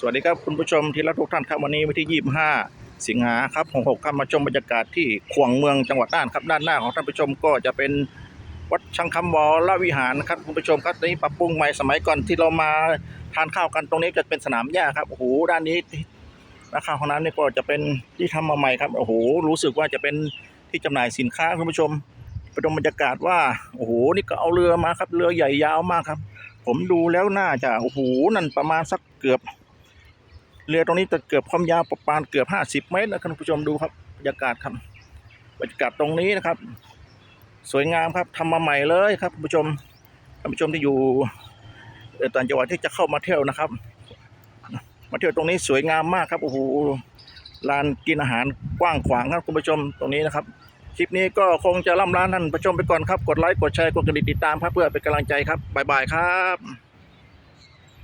สวัสดีครับคุณผู้ชมที่รักทุกท่านครับวันนี้วันที่ 25 สิงหาครับ66ครับมาชมบรรยากาศที่ขวงเมืองจังหวัดน่านครับด้านหน้าของท่านผู้ชมก็จะเป็นวัดชังคำวรวิหารนะครับคุณผู้ชมครับนี้ปรับปรุงใหม่สมัยก่อนที่เรามาทานข้าวกันตรงนี้จะเป็นสนามหญ้าครับโอ้โหด้านนี้นะครับของนั้นนี่ก็จะเป็นที่ทำมาใหม่ครับโอ้โหรู้สึกว่าจะเป็นที่จำหน่ายสินค้าคุณผู้ชมไปดูบรรยากาศว่าโอ้โหนี่ก็เอาเรือมาครับเรือใหญ่ยาวมากครับ ผมดูแล้วน่าจะโอ้โหนั่นประมาณสักเกือบ เรือตรงนี้จะเกือบความยาวประมาณเกือบห้าสิบเมตรนะครับคุณผู้ชมดูครับบรรยากาศครับบรรยากาศตรงนี้นะครับ สวยงามครับทำมาใหม่เลยครับคุณผู้ชมท่านผู้ชมที่อยู่ต่างจังหวัดที่จะเข้ามาเที่ยวนะครับ มาเที่ยวตรงนี้สวยงามมากครับโอ้โหลานกินอาหารกว้างขวางครับคุณผู้ชมตรงนี้นะครับ คลิปนี้ก็คงจะล่ำลาท่านผู้ชมไปก่อนครับ กดไลค์กดแชร์กดกระดิ่งติดตามครับเพื่อเป็นกำลังใจครับบ๊ายบายครับ